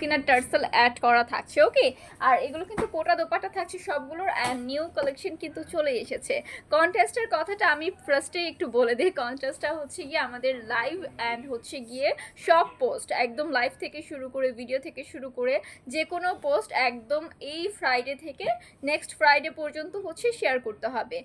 কিনা tassel add করা থাকছে ওকে আর এগুলো কিন্তু কোটা দোপাটা থাকছে সবগুলোর অ্যান্ড নিউ কালেকশন কিন্তু চলে এসেছে। কন্টেস্টের কথাটা আমি ফার্স্টে একটু বলে দিই। কন্টেস্টটা হচ্ছে গিয়ে আমাদের লাইভ অ্যান্ড হচ্ছে গিয়ে সব পোস্ট একদম লাইভ থেকে শুরু করে ভিডিও থেকে শুরু করে যে কোনো পোস্ট একদম এই ফ্রাইডে থেকে নেক্সট ফ্রাইডে পর্যন্ত হচ্ছে শেয়ার করতে হবে।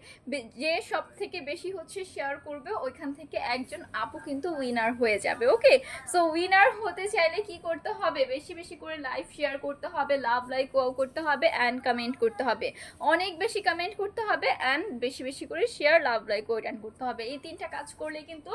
যে সব থেকে বেশি হচ্ছে শেয়ার করবে, ওইখান থেকে একজন আপু কিন্তু উইনার হয়ে যাবে ওকে সো উইনার হতে চাইলে কি করতে হবে? বেশি বেশি করে লাইভ শেয়ার করতে হবে লাভ লাইক করতে হবে অ্যান্ড কমেন্ট করতে হবে। অনেক বেশি কমেন্ট করতে হবে অ্যান্ড বেশি বেশি করে শেয়ার লাভ লাইক অ্যান্ড করতে হবে। এই তিনটা কাজ করলে কিন্তু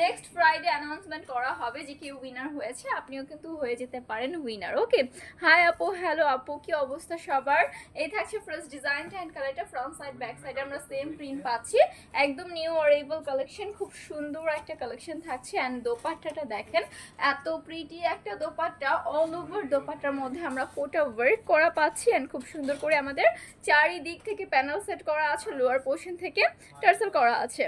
নেক্সট ফ্রাইডে অ্যানাউন্সমেন্ট করা হবে যে কেউ উইনার হয়েছে, আপনিও কিন্তু হয়ে যেতে পারেন উইনার ওকে হাই আপু হ্যালো আপু, কি অবস্থা সবার? এই থাকছে ফার্স্ট ডিজাইনটা অ্যান্ড কালারটা ফ্রন্ট সাইড ব্যাক সাইড আমরা সেম প্রিন্ট পাচ্ছি। একদম নিউ অরেবল কালেকশন খুব সুন্দর একটা কালেকশন থাকছে অ্যান্ড দোপাট্টাটা দেখেন, এত প্রিটি একটা দোপাট্টা অল ওভার দোপাট্টার মধ্যে আমরা কোটা ওয়ার্ক করা পাচ্ছি অ্যান্ড খুব সুন্দর করে আমাদের চারিদিক থেকে প্যানেল সেট করা আছে লোয়ার পোর্শন থেকে টার্সেল করা আছে।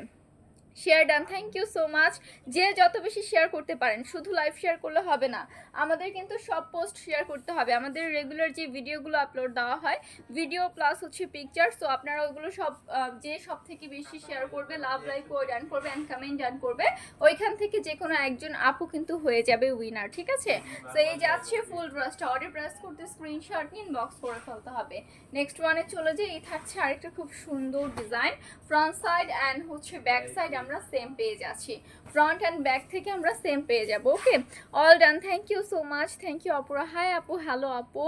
Share done thank you so much যে যত বেশি শেয়ার করতে পারেন, শুধু লাইভ শেয়ার করলে হবে না, আমাদের কিন্তু সব পোস্ট শেয়ার করতে হবে। আমাদের রেগুলার যে ভিডিওগুলো আপলোড দেওয়া হয় ভিডিও প্লাস হচ্ছে পিকচার সো আপনারা ওইগুলো সব যে সব থেকে বেশি শেয়ার করবে লাভ লাইক ও ডান করবে অ্যান্ড কমেন্ট ডান করবে, ওইখান থেকে যে কোনো একজন আপু কিন্তু হয়ে যাবে উইনার ঠিক আছে? সো এই যাচ্ছে ফুল ড্রেসটা অর্ডার প্রেস করতে স্ক্রিনশট নিয়ে বক্স করে ফেলতে হবে। নেক্সট ওয়ানে চলে যে এই থাকছে আরেকটা খুব সুন্দর ডিজাইন ফ্রন্ট সাইড অ্যান্ড হচ্ছে ব্যাক সাইড আমরা সেম পেয়ে যাচ্ছি ফ্রন্ট অ্যান্ড ব্যাক থেকে আমরা সেম পেয়ে যাব okay all done thank you so much thank you অপুরা hi আপু হ্যালো আপু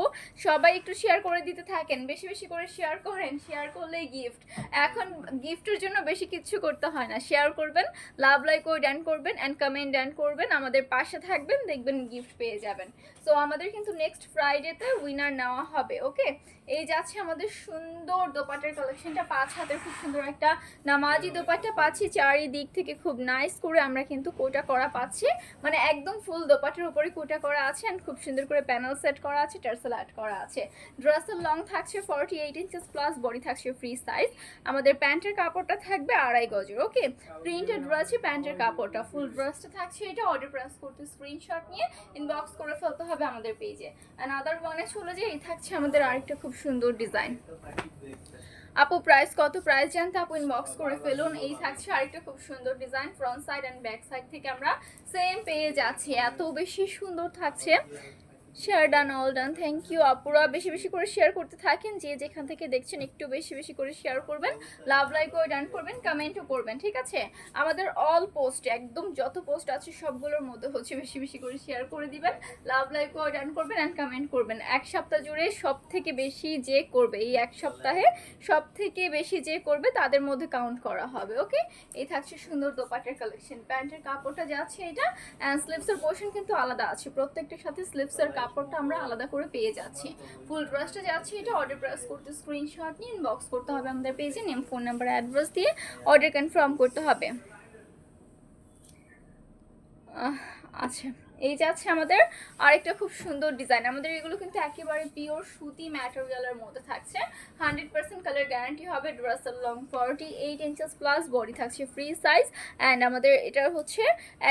সবাই একটু শেয়ার করে দিতে থাকেন। বেশি বেশি করে শেয়ার করেন। শেয়ার করলেই গিফট এখন গিফটের জন্য বেশি কিছু করতে হয় না। শেয়ার করবেন লাভ লাইক ও ডান করবেন অ্যান্ড কমেন্ট ডান করবেন। আমাদের পাশে থাকবেন, দেখবেন গিফট পেয়ে যাবেন। সো আমাদের কিন্তু নেক্সট ফ্রাইডেতে উইনার নেওয়া হবে ওকে এই যাচ্ছে আমাদের সুন্দর দোপাটার কালেকশনটা পাঁচ হাতের খুব সুন্দর একটা নামাজি দোপাট্টা পাচ্ছি, চারিদিক থেকে খুব নাইস করে আমরা কিন্তু কোটা করা পাচ্ছি। মানে একদম ফুল দোপাটার উপরে কোটা করা আছে অ্যান্ড খুব সুন্দর করে প্যানেল সেট করা আছে টার্সেল অ্যাড করা আছে। ড্রেসের লং থাকছে forty eight inches plus body থাকছে ফ্রি সাইজ আমাদের প্যান্টের কাপড়টা থাকবে আড়াই গজের ওকে প্রিন্টেড রয়েছে প্যান্টের কাপড়টা ফুল ড্রেসটা থাকছে এটা অর্ডার প্রেস করতে স্ক্রিনশট নিয়ে ইনবক্স করে ফেলতে হবে আমাদের পেজে অ্যান্ড আদার ওয়ানে চলে যে এই থাকছে আমাদের আরেকটা খুব সুন্দর ডিজাইন। আপু প্রাইস কত? প্রাইস জানতে আপু ইনবক্স করে ফেলুন। এই থাকছে আরেকটা খুব সুন্দর design front side and back side থেকে আমরা সেম পেয়ে যাচ্ছি। এত বেশি সুন্দর থাকছে। Share done all done thank you আপুরা। বেশি বেশি করে শেয়ার করতে থাকেন। যে যেখান থেকে দেখছেন, একটু বেশি বেশি করে শেয়ার করবেন। লাভ লাইক ও ডান করবেন কমেন্টও করবেন, ঠিক আছে? আমাদের অল পোস্ট একদম যত পোস্ট আছে, সবগুলোর মধ্যে হচ্ছে বেশি বেশি করে শেয়ার করে দিবেন। লাভ লাইক ও ডান করবেন অ্যান্ড কমেন্ট করবেন। এক সপ্তাহ জুড়ে সব থেকে বেশি যে করবে, এই এক সপ্তাহে সব থেকে বেশি যে করবে, তাদের মধ্যে কাউন্ট করা হবে ওকে এই থাকছে সুন্দর দোপাটের কালেকশন প্যান্টের কাপড়টা যাচ্ছে এটা অ্যান্ড স্লিপসের পোর্শন কিন্তু আলাদা আছে। প্রত্যেকটার সাথে স্লিপসের কাপড়টা আমরা আলাদা করে পেয়ে যাচ্ছি। ফুল ড্রেসটা যাচ্ছি এটা অর্ডার প্রেস করতে স্ক্রিনশট নিয়ে ইনবক্স করতে হবে আমাদের পেজে নেম ফোন নাম্বার অ্যাড্রেস দিয়ে অর্ডার কনফার্ম করতে হবে। আচ্ছা। এই যাচ্ছে আমাদের আরেকটা খুব সুন্দর ডিজাইন আমাদের এগুলো কিন্তু একেবারে পিওর সুতি ম্যাটেরিয়ালের মধ্যে থাকছে। হান্ড্রেড পার্সেন্ট কালার গ্যারান্টি হবে ড্রেসের long forty eight inches plus body থাকছে ফ্রি সাইজ অ্যান্ড আমাদের এটা হচ্ছে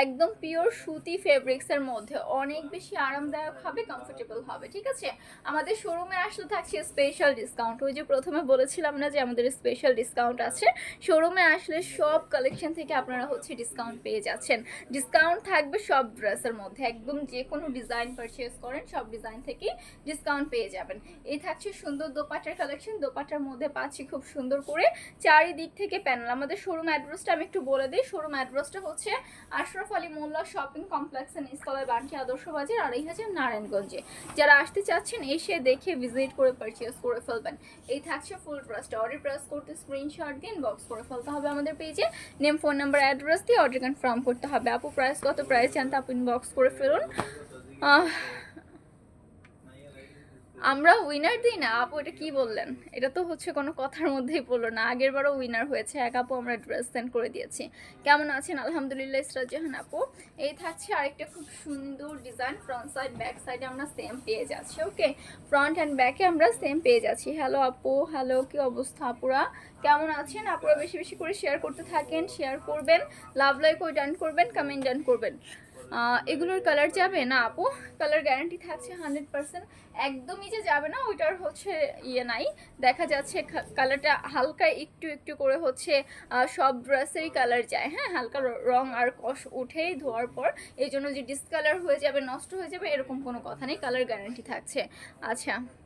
একদম পিওর সুতি ফেব্রিক্সের মধ্যে। অনেক বেশি আরামদায়ক হবে কমফোর্টেবল হবে, ঠিক আছে? আমাদের শোরুমে আসলে থাকছে স্পেশাল ডিসকাউন্ট ওই যে প্রথমে বলেছিলাম না যে আমাদের স্পেশাল ডিসকাউন্ট আছে? শোরুমে আসলে সব কালেকশন থেকে আপনারা হচ্ছে ডিসকাউন্ট পেয়ে যাচ্ছেন। ডিসকাউন্ট থাকবে সব ড্রেসের মধ্যে। একদম যে কোনো ডিজাইন পারচেস করেন, সব ডিজাইন থেকেই ডিসকাউন্ট পেয়ে যাবেন। এই থাকছে সুন্দর দোপাটার কালেকশন দোপাটার মধ্যে পাচ্ছি খুব সুন্দর করে চারিদিক থেকে প্যানেল আমাদের শোরুম অ্যাড্রেসটা আমি একটু বলে দিই। শোরুম অ্যাড্রেসটা হচ্ছে আশরাফ আলী মোল্লা শপিং কমপ্লেক্সের নিস্তলায় বানকি আদর্শ বাজার আড়াই হাজার নারায়ণগঞ্জে। যারা আসতে চাচ্ছেন, এসে দেখে ভিজিট করে পারচেস করে ফেলবেন। এই থাকছে ফুল ড্রেসটা অর্ডার প্রেস করতে স্ক্রিনশট দিন বক্স করে ফেলতে হবে আমাদের পেজে নেম ফোন নাম্বার অ্যাড্রেস দিয়ে অর্ডার কনফার্ম করতে হবে। আপু প্রাইস কত? প্রাইস জানতে আপু ইনবক্স করে ফেলুন। আহ, আমরা উইনার দিই না। আপু এটা কি বললেন? এটা তো হচ্ছে কোনো কথার মধ্যেই পড়ল না। আগের বারও উইনার হয়েছে। এক আপু আমরা ড্রেস সেন্ড করে দিয়েছি। কেমন আছেন? আলহামদুলিল্লাহ ইসরাত জাহান আপু। এই থাকছে আরেকটা খুব সুন্দর ডিজাইন ফ্রন্ট সাইড ব্যাক সাইডে আমরা সেম পেয়ে যাচ্ছি ওকে ফ্রন্ট অ্যান্ড ব্যাকে আমরা সেম পেয়ে যাচ্ছি। হ্যালো আপু হ্যালো কি অবস্থা আপুরা? কেমন আছেন? আপুরা বেশি বেশি করে শেয়ার করতে থাকেন শেয়ার করবেন। লাভ লাইক ও ডান করবেন কমেন্ট ডান করবেন। এগুলোর কালার যাবে না আপু? কালার গ্যারান্টি থাকছে হান্ড্রেড পার্সেন্ট একদমই যে যাবে না, ওইটার হচ্ছে ইয়ে নাই। দেখা যাচ্ছে কালারটা হালকা একটু একটু করে হচ্ছে সব ড্রেসেরই কালার যায়। হ্যাঁ হালকা র- আর কষ উঠেই ধোয়ার পর এই জন্য যে ডিসকালার হয়ে যাবে, নষ্ট হয়ে যাবে, এরকম কোনো কথা নেই। কালার গ্যারান্টি থাকছে। আচ্ছা।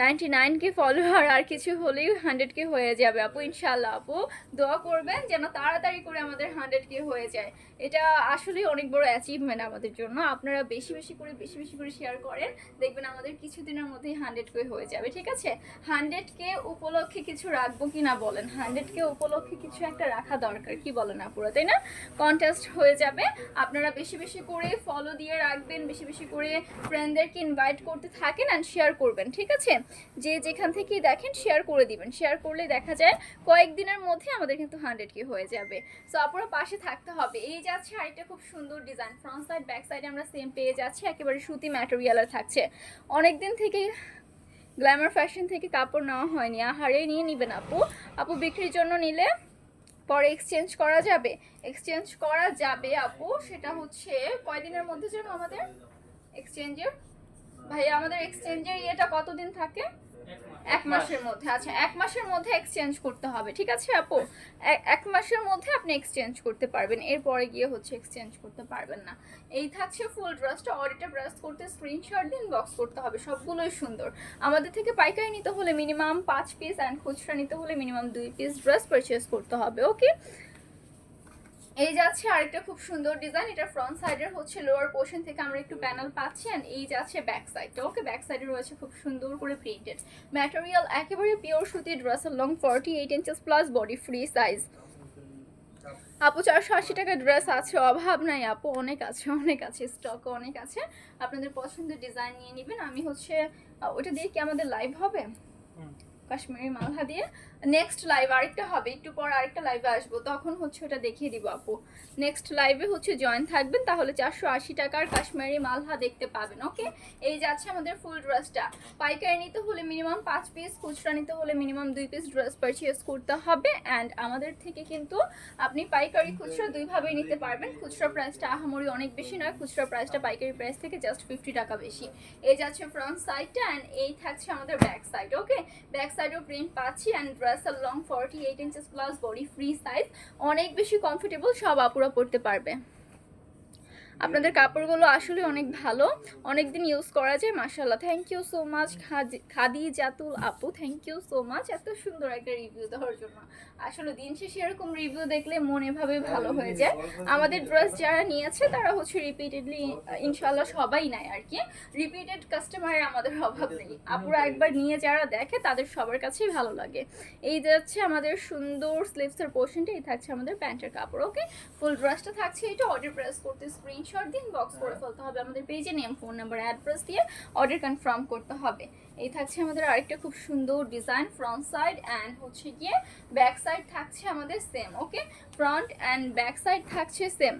নাইনটি নাইন কে ফলোয়ার আর কিছু হলেই হান্ড্রেড কে হয়ে যাবে। আপু ইনশাল্লাহ আপু, দোয়া করবেন যেন তাড়াতাড়ি করে আমাদের হান্ড্রেড কে হয়ে যায়। এটা আসলে অনেক বড় অ্যাচিভমেন্ট আমাদের জন্য। আপনারা বেশি বেশি করে, বেশি বেশি করে শেয়ার করেন, দেখবেন আমাদের কিছুদিনের মধ্যেই হান্ড্রেড কে হয়ে যাবে, ঠিক আছে? হান্ড্রেড কে উপলক্ষে কিছু রাখব কি না বলেন? হান্ড্রেড কে উপলক্ষে কিছু একটা রাখা দরকার, কি বলেন আপুরা, তাই না? কন্টেস্ট হয়ে যাবে। আপনারা বেশি বেশি করে ফলো দিয়ে রাখবেন, বেশি বেশি করে ফ্রেন্ডদেরকে ইনভাইট করতে থাকেন অ্যান্ড শেয়ার করবেন, ঠিক আছে? যে যেখান থেকেই দেখেন শেয়ার করে দিবেন। শেয়ার করলে দেখা যায় কয়েকদিনের মধ্যে আমাদের কিন্তু হান্ড্রেড কি হয়ে যাবে। সো আপনারা পাশে থাকতে হবে। এই যাচ্ছে শাড়িটা খুব সুন্দর ডিজাইন ফ্রন্ট সাইড ব্যাক সাইডে আমরা সেম পেয়ে যাচ্ছি। একেবারে সুতি ম্যাটেরিয়ালের থাকছে। অনেক দিন থেকে গ্ল্যামার ফ্যাশন থেকে কাপড় নেওয়া হয়নি। আহারে, নিয়ে নিবেন আপু। আপু বিক্রির জন্য নিলে পরে এক্সচেঞ্জ করা যাবে। এক্সচেঞ্জ করা যাবে আপু। সেটা হচ্ছে কয়দিনের মধ্যে যেন আমাদের এক্সচেঞ্জের ভাই আমাদের এক্সচেঞ্জের ইয়েটা কতদিন থাকে? এক মাসের মধ্যে। আচ্ছা এক মাসের মধ্যে এক্সচেঞ্জ করতে হবে ঠিক আছে আপু? এক- মাসের মধ্যে আপনি এক্সচেঞ্জ করতে পারবেন এরপরে গিয়ে হচ্ছে এক্সচেঞ্জ করতে পারবেন না। এই থাকছে ফুল ড্রেসটা অডিটা প্রেস করতে স্ক্রিনশট দিন বক্স করতে হবে সবগুলোই সুন্দর। আমাদের থেকে পাইকারি নিতে হলে মিনিমাম পাঁচ পিস অ্যান্ড খুচরা নিতে হলে মিনিমাম দুই পিস ড্রেস পারচেস করতে হবে ওকে এই যাচ্ছে আরেকটা খুব সুন্দর ডিজাইন এটা ফ্রন্ট সাইডের হচ্ছে লোয়ার পোর্শন থেকে আমরা একটু প্যানেল পাচ্ছি and এই যাচ্ছে ব্যাক সাইডটা ওকে ব্যাক সাইডে রয়েছে খুব সুন্দর করে প্রিন্টেড ম্যাটেরিয়াল একেবারে পিওর সুতি ড্রেসের long forty eight inches plus body free size আপু, চারশো আশি টাকার ড্রেস আছে, অভাব নাই আপু। অনেক আছে অনেক আছে স্টকও অনেক আছে। আপনাদের পছন্দের ডিজাইন নিয়ে নেবেন। আমি হচ্ছে ওটা দিয়ে কি আমাদের লাইভ হবে? কাশ্মীরি মালহা দিয়ে নেক্সট লাইভ আরেকটা হবে, একটু পর আরেকটা লাইভে আসব। তখন হচ্ছে ওটা দেখিয়ে দিব আপু। নেক্সট লাইভে হচ্ছে জয়েন থাকবেন, তাহলে চারশো আশি টাকার কাশ্মীরি মালহা দেখতে পাবেন ওকে এই যাচ্ছে আমাদের ফুল ড্রেসটা পাইকারি নিতে হলে মিনিমাম পাঁচ পিস খুচরা নিতে হলে মিনিমাম দুই পিস ড্রেস পারচেস করতে হবে। অ্যান্ড আমাদের থেকে কিন্তু আপনি পাইকারি খুচরা দুইভাবেই নিতে পারবেন। খুচরা প্রাইসটা আহামরি অনেক বেশি নয়, খুচরা প্রাইসটা পাইকারি প্রাইস থেকে জাস্ট ফিফটি টাকা বেশি। এই যাচ্ছে ফ্রন্ট সাইডটা অ্যান্ড এই থাকছে আমাদের ব্যাক সাইড ওকে ব্যাক সাইডেও প্রিন্ট পাচ্ছি অ্যান্ড ড্রেসের long forty eight inches plus body free size অনেক বেশি কমফোর্টেবল সব আপুরা পড়তে পারবে। আপনাদের কাপড়গুলো আসলে অনেক ভালো। অনেক দিন ইউজ করা যায় মাশাল্লাহ thank you so much Khadijatul আপু থ্যাংক ইউ সো মাচ এত সুন্দর একটা রিভিউ দেওয়ার জন্য। আসলে দিন শেষে এরকম রিভিউ দেখলে মন এভাবে ভালো হয়ে যায়। আমাদের ড্রেস যারা নিয়েছে, তারা হচ্ছে রিপিটেডলি ইনশাল্লাহ সবাই নেয় আর কি। রিপিটেড কাস্টমারের আমাদের অভাব নেই। আপুরা একবার নিয়ে যারা দেখে, তাদের সবার কাছেই ভালো লাগে। এই যাচ্ছে আমাদের সুন্দর স্লিভসের পোর্শনটা এই থাকছে আমাদের প্যান্টের কাপড় ওকে ফুল ড্রেসটা থাকছে, এটা অর্ডার প্রেস করতে স্ক্রিনশট দিন বক্স করে ফেলতে হবে। আমাদের পেজে নেম ফোন নাম্বার অ্যাড্রেস দিয়ে অর্ডার কনফার্ম করতে হবে। এই থাকছে আমাদের আরেকটা খুব সুন্দর ডিজাইন ফ্রন্ট সাইড অ্যান্ড হচ্ছে গিয়ে ব্যাক সাইড থাকছে আমাদের same okay front and back side থাকছে সেম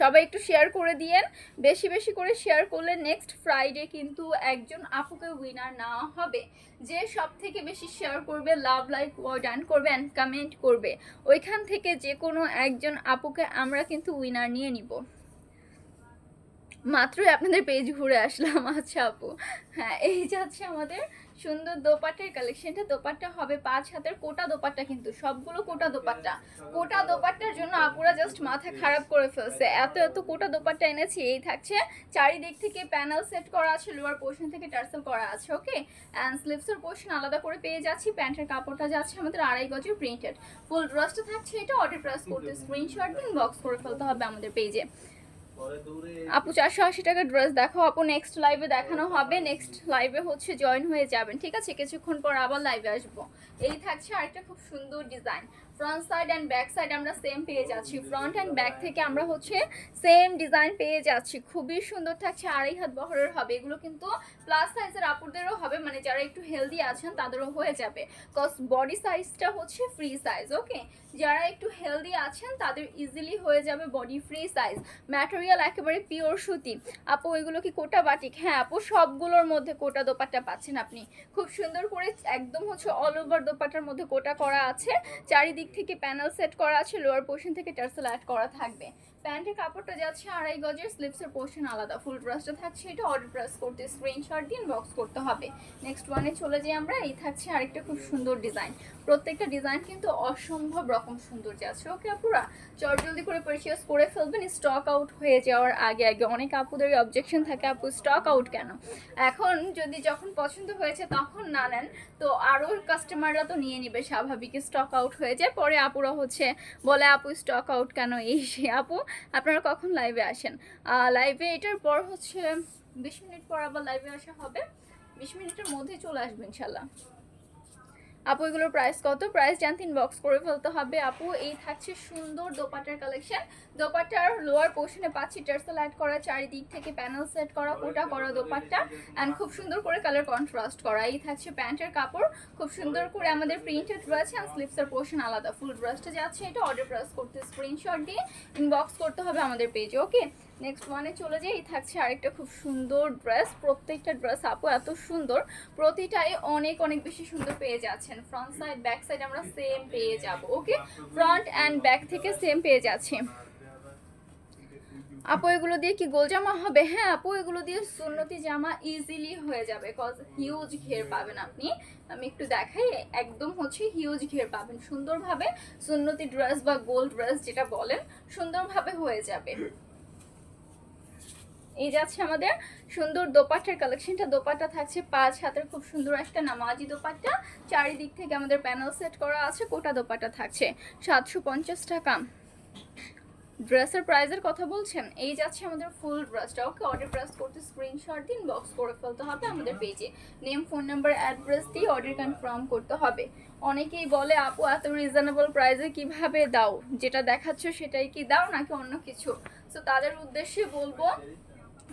সবাই একটু শেয়ার করে দিয়েন। বেশি বেশি করে শেয়ার করলে নেক্সট ফ্রাইডে কিন্তু একজন আপুকে উইনার নেওয়া হবে। যে সব থেকে বেশি শেয়ার করবে লাভ লাইক ডান করবে অ্যান্ড কমেন্ট করবে। ওইখান থেকে যে কোনো একজন আপুকে আমরা কিন্তু উইনার নিয়ে নিব। মাত্রই আপনাদের পেজ ঘুরে আসলাম আচ্ছা আপু। হ্যাঁ এই যাচ্ছে আমাদের সুন্দর দোপাট্টার কালেকশনটা দোপাট্টা হবে পাঁচ হাতের, কোটা দোপাট্টা কিন্তু, সবগুলো কোটা দোপাট্টা। কোটা দোপাট্টার জন্য আপুরা জাস্ট মাথা খারাপ করে ফেলছে। এত এত কোটা দোপাট্টা এনেছি, এই থাকছে চারিদিক থেকে প্যানেল সেট করা আছে লোয়ার পোর্শন থেকে টার্সেল করা আছে ওকে অ্যান্ড স্লিভসের পোর্শন আলাদা করে পেয়ে যাচ্ছি। প্যান্টের কাপড়টা যাচ্ছে আমাদের আড়াই গজের প্রিন্টেড ফুল ড্রেসটা থাকছে এটা অর্ডার প্রেস করতে স্ক্রিনশট দিন বক্স করে ফেলতে হবে আমাদের পেজে আপু, চারশো আশি টাকা ড্রেস দেখো আপু নেক্সট লাইভে দেখানো হবে। নেক্সট লাইভে হচ্ছে জয়েন হয়ে যাবেন, ঠিক আছে? কিছুক্ষণ পর আবার লাইভে আসব। এই থাকছে আরেকটা খুব সুন্দর design front side and back side আমরা সেম পেয়ে যাচ্ছি। ফ্রন্ট অ্যান্ড ব্যাক থেকে আমরা হচ্ছে সেম ডিজাইন পেয়ে যাচ্ছি। খুবই সুন্দর থাকছে, আড়াই হাত বহরের হবে। এগুলো কিন্তু প্লাস সাইজের আপুরদেরও হবে মানে যারা একটু হেলদি আছেন তাদেরও হয়ে যাবে। কজ বডি সাইজটা হচ্ছে ফ্রি সাইজ ওকে যারা একটু হেলদি আছেন তাদের ইজিলি হয়ে যাবে বডি ফ্রি সাইজ ম্যাটেরিয়াল একেবারে পিওর সুতি। আপু, এগুলো কি কোটা বাটিক হ্যাঁ আপু, সবগুলোর মধ্যে কোটা দোপাট্টা পাচ্ছেন আপনি। খুব সুন্দর করে একদম হচ্ছে অল ওভার দোপাট্টার মধ্যে কোটা করা আছে। চারিদিক থেকে প্যানেল সেট করা আছে লোয়ার পোর্শন থেকে টার্সেল অ্যাড করা থাকবে। প্যান্টের কাপড়টা যাচ্ছে আড়াই গজের স্লিপসের পোর্শন আলাদা। ফুল ড্রেসটা থাকছে এটা অর্ডার প্রেস করতে স্ক্রিনশট দিয়ে বক্স করতে হবে। নেক্সট ওয়ানে চলে যাই আমরা, এই থাকছে আরেকটা খুব সুন্দর ডিজাইন প্রত্যেকটা ডিজাইন কিন্তু অসম্ভব রকম সুন্দর যাচ্ছে। ওকে আপুরা? চট জলদি করে পারচেস করে ফেলবেন স্টক আউট হয়ে যাওয়ার আগে আগে। অনেক আপুদের অবজেকশন থাকে, আপু স্টক আউট কেন? এখন যদি যখন পছন্দ হয়েছে তখন না নেন, তো আরও কাস্টমাররা তো নিয়ে নিবে, স্বাভাবিক স্টক আউট হয়ে যায়। পরে আপুরা হচ্ছে, বলে, আপু স্টক আউট কেন এই সে? আপু আপনারা কখন লাইভে আসেন? লাইভে এটার পর হচ্ছে বিশ মিনিট পর আবার লাইভে আসা হবে। বিশ মিনিটের মধ্যে চলে আসবে ইনশাল্লাহ। আপু, এগুলোর প্রাইস কত? প্রাইস জানতেন বক্স করে ফেলতে হবে। আপু, এই থাকছে সুন্দর দোপাটার কালেকশন দোপাটার লোয়ার পোর্শনে পাচ্ছি টার্সেল অ্যাড করা, চারিদিক থেকে প্যানেল সেট করা ওটা করা দোপাট্টা। অ্যান্ড খুব সুন্দর করে কালার কন্ট্রাস্ট করা। এই থাকছে প্যান্টের কাপড়। খুব সুন্দর করে আমাদের প্রিন্টেড রয়েছে অ্যান্ড স্লিপসের পোর্শন আলাদা। ফুল ড্রেসটা যাচ্ছে এটা অর্ডার প্রেস করতে স্ক্রিনশট দিয়ে ইনবক্স করতে হবে আমাদের পেজে ওকে নেক্সট ওয়ানে চলে যাই, এই থাকছে আরেকটা খুব সুন্দর ড্রেস প্রত্যেকটা ড্রেস আপু এত সুন্দর, প্রতিটাই অনেক অনেক বেশি সুন্দর পেয়ে যাচ্ছেন। ফ্রন্ট সাইড ব্যাক সাইড আমরা সেম পেয়ে যাব ওকে ফ্রন্ট অ্যান্ড ব্যাক থেকে সেম পেয়ে যাচ্ছি। আপু, এগুলো দিয়ে কি গোল জামা হবে? হ্যাঁ আপু, এগুলো দিয়ে সুন্নতি জামা ইজিলি হয়ে যাবে কজ হিউজ ঘের পাবেন আপনি। আমি একটু দেখাই, একদম হচ্ছে হিউজ ঘের পাবেন। সুন্দরভাবে সুন্নতি ড্রেস বা গোল ড্রেস যেটা বলেন, সুন্দরভাবে হয়ে যাবে। এই যাচ্ছে আমাদের সুন্দর দোপাট্টার কালেকশনটা দোপাট্টা থাকছে পাঁচ হাতের, খুব সুন্দর একটা নামাজি দোপাট্টা। চারিদিক থেকে আমাদের প্যানেল সেট করা আছে কোটা দোপাট্টা থাকছে। সাতশো পঞ্চাশ টাকা। ড্রেসের প্রাইজের কথা বলছেন? এই যাচ্ছে আমাদের ফুল ড্রেসটা ওকে অর্ডার প্রেস করতে স্ক্রিনশট দিন বক্স করে ফেলতে হবে আমাদের পেজে নেম ফোন নাম্বার অ্যাড্রেস দিয়ে অর্ডার কনফার্ম করতে হবে। অনেকেই বলে, আপু, এত রিজনেবল প্রাইসে কীভাবে দাও? যেটা দেখাচ্ছ সেটাই কি দাও নাকি অন্য কিছু? সো তাদের উদ্দেশ্যে বলব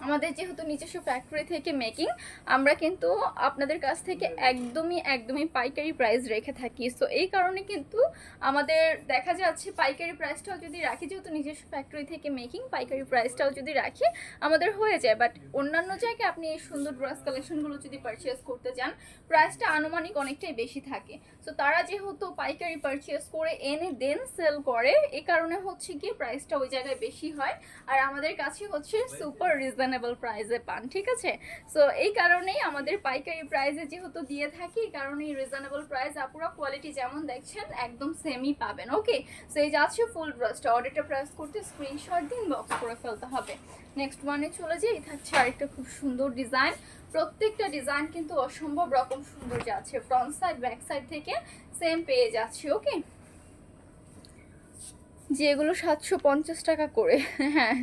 আমাদের যেহেতু নিজস্ব ফ্যাক্টরি থেকে মেকিং আমরা কিন্তু আপনাদের কাছ থেকে একদমই একদমই পাইকারি প্রাইস রেখে থাকি। সো এই কারণে কিন্তু আমাদের দেখা যাচ্ছে পাইকারি প্রাইসটাও যদি রাখি, যেহেতু নিজস্ব ফ্যাক্টরি থেকে মেকিং পাইকারি প্রাইসটাও যদি রাখি, আমাদের হয়ে যায়। বাট অন্যান্য জায়গায় আপনি এই সুন্দর ড্রেস কালেকশনগুলো যদি পারচেস করতে যান প্রাইসটা আনুমানিক অনেকটাই বেশি থাকে। সো তারা যেহেতু পাইকারি পারচেস করে এনে দেন সেল করে এই কারণে হচ্ছে কি প্রাইসটা ওই জায়গায় বেশি হয়। আর আমাদের কাছে হচ্ছে সুপার রিজনেবল প্রাইসে পান, ঠিক আছে? সো এই কারণেই আমাদের পাইকারি প্রাইসে যেহেতু দিয়ে থাকি, এই রিজনেবল প্রাইস আপুরা কোয়ালিটি যেমন দেখছেন, একদম সেমই পাবেন ওকে সো এই যাচ্ছে ফুল ড্রেসটা অর্ডারটা প্রেস করতে স্ক্রিনশট দিন বক্স করে ফেলতে হবে। নেক্সট ওয়ানে চলে যাই, এই থাকছে আরেকটা খুব সুন্দর ডিজাইন প্রত্যেকটা ডিজাইন কিন্তু অসম্ভব রকম সুন্দর যাচ্ছে ফ্রন্ট সাইড ব্যাক সাইড থেকে সেম পেয়ে যাচ্ছে ওকে যেগুলো সাতশো পঞ্চাশ টাকা করে হ্যাঁ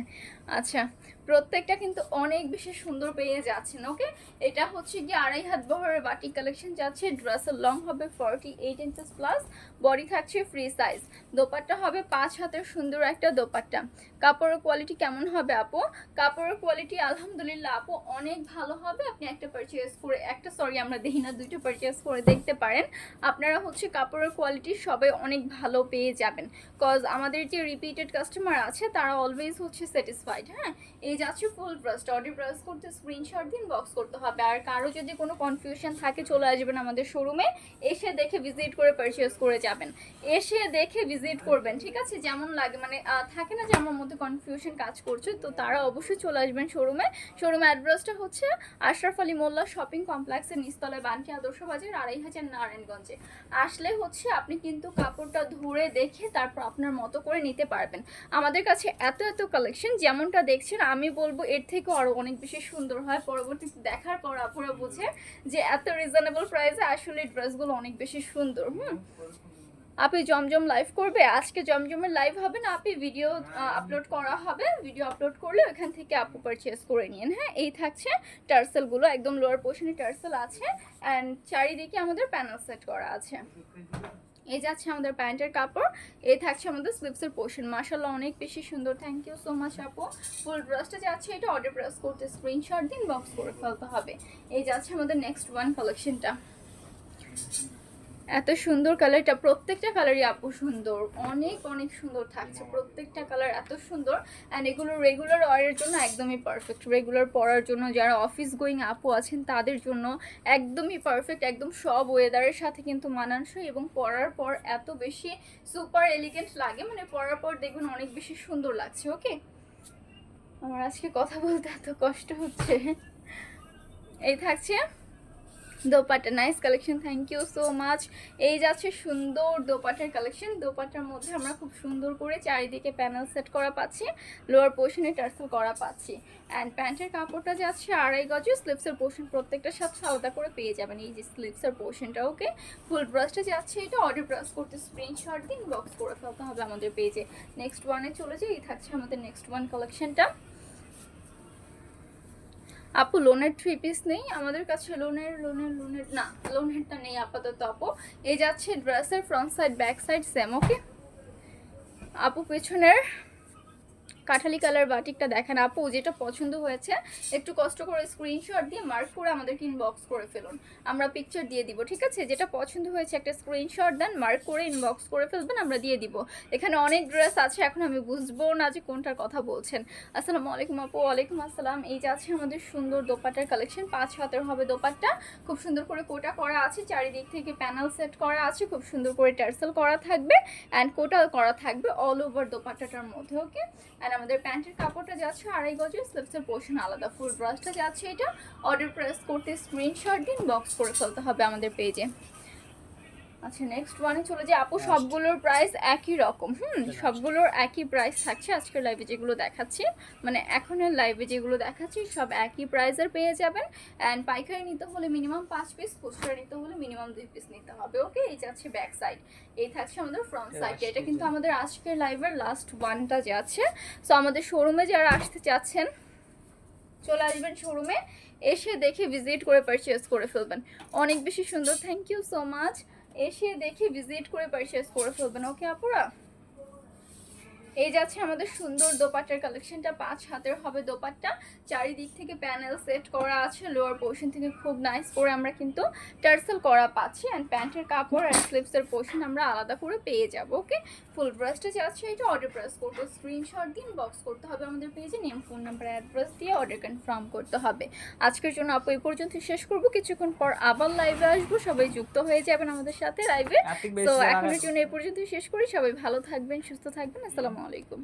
আচ্ছা। প্রত্যেকটা কিন্তু অনেক বেশি সুন্দর পেয়ে যাচ্ছেন, ওকে? এটা হচ্ছে গিয়ে আড়াই হাত বহরের বাটিক কালেকশন যাচ্ছে। ড্রেসের লং হবে forty eight inches plus body থাকছে ফ্রি সাইজ দোপাট্টা হবে পাঁচ হাতের সুন্দর একটা দোপাট্টা। কাপড়ের কোয়ালিটি কেমন হবে আপু? কাপড়ের কোয়ালিটি আলহামদুলিল্লাহ আপু অনেক ভালো হবে। আপনি একটা পারচেস করে, একটা সরি আমরা দেখি না, দুইটা পারচেস করে দেখতে পারেন। আপনারা হচ্ছে কাপড়ের কোয়ালিটি সবাই অনেক ভালো পেয়ে যাবেন। কজ আমাদের যে রিপিটেড কাস্টমার আছে, তারা অলওয়েজ হচ্ছে স্যাটিসফাইড হ্যাঁ? এই যাচ্ছে ফুল ব্রাস্ট অর্ডার ব্রাস করতে স্ক্রিনশট দিন বক্স করতে হবে। আর কারও যদি কোনো কনফিউশন থাকে, চলে আসবেন আমাদের শোরুমে এসে দেখে ভিজিট করে পারচেস করে যাবেন। এসে দেখে ভিজিট করবেন, ঠিক আছে? যেমন লাগে মানে থাকে না যে আমার মধ্যে কনফিউশন কাজ করছে, তো তারা অবশ্যই চলে আসবেন শোরুমে শোরুমে অ্যাড্রেসটা হচ্ছে আশরাফ আলী মোল্লা শপিং কমপ্লেক্সের নিস্তলায় বানকি আদর্শ বাজার, আড়াই হাজার নারায়ণগঞ্জে। আসলে হচ্ছে, আপনি কিন্তু কাপড়টা ধরে দেখে তারপর আপনার মতো করে নিতে পারবেন। আমাদের কাছে এত এত কালেকশন যেমনটা দেখছেন, আমি বলব, এর থেকেও আরও অনেক বেশি সুন্দর হয়। পরবর্তীতে দেখার পর আপনারা বুঝে যে এত রিজনেবল প্রাইসে আসলে ড্রেসগুলো অনেক বেশি সুন্দর, হুম? আপনি জমজম লাইভ করবে? আজকে জমজমের লাইভ হবে না আপনি ভিডিও আপলোড করা হবে। ভিডিও আপলোড করলে ওখান থেকে আপু পারচেস করে নিন হ্যাঁ? এই থাকছে টার্সেলগুলো, একদম লোয়ার পোর্শনে টার্সেল আছে। অ্যান্ড চারিদিকে আমাদের প্যানেল সেট করা আছে। এই যাচ্ছে আমাদের প্যান্টের কাপড়, এই থাকছে আমাদের স্লিপসের পোর্শন। মাসাল্লাহ অনেক বেশি সুন্দর। থ্যাংক ইউ সো মাচ আপু। ফুল ড্রেসটা যাচ্ছে এটা অর্ডার প্রেস করতে স্ক্রিনশট দিন বক্স করে ফেলতে হবে। এই যাচ্ছে আমাদের নেক্সট ওয়ান কালেকশনটা এত সুন্দর কালারটা, প্রত্যেকটা কালারই আপু সুন্দর। অনেক অনেক সুন্দর থাকছে। প্রত্যেকটা কালার এত সুন্দর। অ্যান্ড এগুলো রেগুলার ওয়ারের জন্য একদমই পারফেক্ট রেগুলার পরার জন্য যারা অফিস গোয়িং আপু আছেন, তাদের জন্য একদমই পারফেক্ট একদম সব ওয়েদারের সাথে কিন্তু মানানসই এবং পরার পর এত বেশি সুপার এলিগেন্ট লাগে। মানে পরার পর দেখবেন অনেক বেশি সুন্দর লাগছে ওকে আমার আজকে কথা বলতে এত কষ্ট হচ্ছে। এই থাকছে dupatta nice collection thank you so much এই যাচ্ছে সুন্দর দোপাটার কালেকশন দোপাট্টার মধ্যে আমরা খুব সুন্দর করে চারিদিকে প্যানেল সেট করা পাচ্ছি লোয়ার পোর্শনে টার্সেল করা পাচ্ছি। অ্যান্ড প্যান্টের কাপড়টা যাচ্ছে আড়াই গজে স্লিপসের পোর্শন প্রত্যেকটার সাথে আলাদা করে পেয়ে যাবেন। এই যে স্লিপসের পোর্শনটা ওকে ফুল ব্রাশটা যাচ্ছে এটা অর্ডার ব্রাশ করতে স্ক্রিনশট দিন বক্স করে ফেলতে হবে আমাদের পেজে নেক্সট ওয়ানে চলে যাই, এই থাকছে আমাদের নেক্সট ওয়ান কালেকশনটা আপু লোনের থ্রি পিস নেই, আমাদের কাছে লোনের লোনের লোনের না লোনেরটা নেই আপাতত আপু। এই যাচ্ছে ড্রেসের front side back side same okay আপু, পেছনের কাঠালি কালার বাটিকটা দেখেন আপু, যেটা পছন্দ হয়েছে, একটু কষ্ট করে স্ক্রিনশট দিয়ে মার্ক করে আমাদেরকে ইনবক্স করে ফেলুন। আমরা পিকচার দিয়ে দিব, ঠিক আছে? যেটা পছন্দ হয়েছে একটা স্ক্রিনশট দেন মার্ক করে ইনবক্স করে ফেলবেন, আমরা দিয়ে দিব। এখানে অনেক ড্রেস আছে, এখন আমি বুঝব না যে কোনটার কথা বলছেন। আসসালামু আলাইকুম আপু, ওয়ালাইকুম আসসালাম। এই যে আছে আমাদের সুন্দর দোপাট্টার কালেকশন পাঁচ হাতের হবে দোপাট্টা। খুব সুন্দর করে কোটা করা আছে, চারিদিক থেকে প্যানেল সেট করা আছে, খুব সুন্দর করে টার্সেল করা থাকবে অ্যান্ড কোটা করা থাকবে অল ওভার দোপাট্টাটার মধ্যে ওকে অ্যান্ড আমাদের প্যান্টের কাপড়টা যাচ্ছে আড়াই গজের স্লিপসের পোর্শন আলাদা ফুল ব্রাশটা যাচ্ছে এটা। অর্ডার প্রেস করতে স্ক্রিনশট দিন বক্স করে ফেলতে হবে আমাদের পেজে আচ্ছা নেক্সট ওয়ানে চলে যে আপু সবগুলোর প্রাইস একই রকম। হুম সবগুলোর একই প্রাইস থাকছে। আজকের লাইভে যেগুলো দেখাচ্ছি মানে এখনের লাইভে যেগুলো দেখাচ্ছি সব একই প্রাইসের পেয়ে যাবেন। অ্যান্ড পাইকারি নিতে হলে মিনিমাম পাঁচ পিস খুচরা নিতে হলে মিনিমাম দুই পিস নিতে হবে ওকে এই যাচ্ছে ব্যাক সাইড এই থাকছে আমাদের ফ্রন্ট সাইড এটা কিন্তু আমাদের আজকের লাইভের লাস্ট ওয়ানটা যাচ্ছে সো আমাদের শোরুমে যারা আসতে চাচ্ছেন চলে আসবেন শোরুমে এসে দেখে ভিজিট করে পারচেস করে ফেলবেন। অনেক বেশি সুন্দর। থ্যাংক ইউ সো মাচ এসে দেখে ভিজিট করে পারচেস করে ফেলবেন। ওকে আপুরা? এই যাচ্ছে আমাদের সুন্দর দোপাট্টার কালেকশনটা। পাঁচ হাতের হবে দোপাট্টা। চারিদিক থেকে প্যানেল সেট করা আছে লোয়ার পোর্শন থেকে খুব নাইস করে আমরা কিন্তু টার্সেল করা পাচ্ছি। অ্যান্ড প্যান্টের কাপড় আর স্লিপসের পোর্শন আমরা আলাদা করে পেয়ে যাব ওকে ফুল ব্রাশটা যাচ্ছে এটা অর্ডার প্রেস করব। স্ক্রিনশট দিন বক্স করতে হবে আমাদের পেজে নেম ফোন নাম্বার অ্যাড্রেস দিয়ে অর্ডার কনফার্ম করতে হবে। আজকের জন্য আপু এই পর্যন্ত শেষ করব। কিছুক্ষণ পর আবার লাইভে আসব। সবাই যুক্ত হয়ে যাবেন আমাদের সাথে লাইভে তো এখনের জন্য এই পর্যন্ত শেষ করি। সবাই ভালো থাকবেন সুস্থ থাকবেন। আসসালামু আলাইকুম।